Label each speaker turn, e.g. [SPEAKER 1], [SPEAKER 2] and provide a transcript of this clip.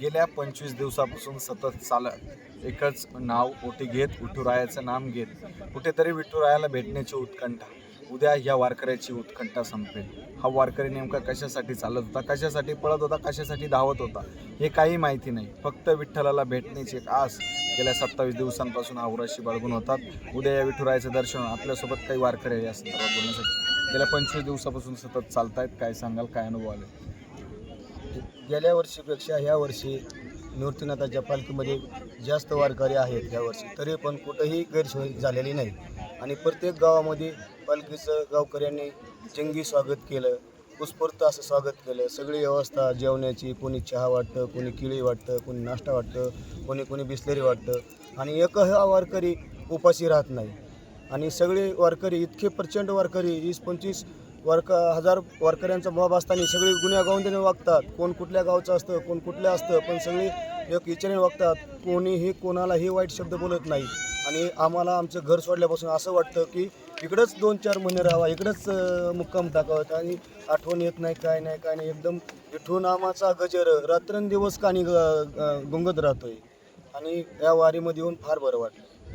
[SPEAKER 1] गेल्या पंचवीस दिवसापासून सतत चालत एकच नाव ओटी घेत विठुरायाचं नाम घेत कुठेतरी विठुरायाला भेटण्याची उत्कंठा. उद्या या वारकऱ्याची उत्कंठा संपेल. हा वारकरी नेमका कशासाठी चालत होता? कशासाठी पळत होता? कशासाठी धावत होता? हे काही माहिती नाही. फक्त विठ्ठलाला भेटण्याची एक आस. गेल्या सत्तावीस दिवसांपासून आवराशी बाळगून होतात. उद्या या विठुरायाचं दर्शन आपल्यासोबत काही वारकरी या संदर्भात बोलण्यासाठी. गेल्या पंचवीस दिवसापासून सतत चालत आहेत काय सांगाल? काय अनुभव आले?
[SPEAKER 2] गेल्या वर्षीपेक्षा ह्या वर्षी निवृत्तीनाथाच्या पालखीमध्ये जास्त वारकरी आहेत ह्या वर्षी. तरी पण कुठंही गैरसोय झालेली नाही. आणि प्रत्येक गावामध्ये पालखीचं गावकऱ्यांनी चंगी स्वागत केलं उत्स्फूर्त असं स्वागत केलं. सगळी व्यवस्था जेवण्याची कोणी चहा वाटतं कोणी केळी वाटतं कोणी नाश्ता वाटतं कोणी कोणी बिस्लेरी वाटतं. आणि एकही वारकरी उपाशी राहत नाही. आणि सगळे वारकरी इतके प्रचंड वारकरी वीस पंचवीस वर्क हजार वारकऱ्यांचा बाब असताना सगळी गुन्ह्या गावून वागतात. कोण कुठल्या गावचं असतं कोण कुठल्या असतं पण सगळे एक इच्छेने वागतात कोणीही कोणालाही वाईट शब्द बोलत नाही. आणि आम्हाला आमचं घर सोडल्यापासून असं वाटतं की इकडंच दोन चार महिने राहावा इकडंच मुक्काम टाकावं. आणि आठवण येत नाही काय नाही काय नाही. एकदम विठून आमाचा गजर रात्रंदिवस कानी ग- गुंगत राहतोय. आणि या वारीमध्ये येऊन फार बरं वाटलं.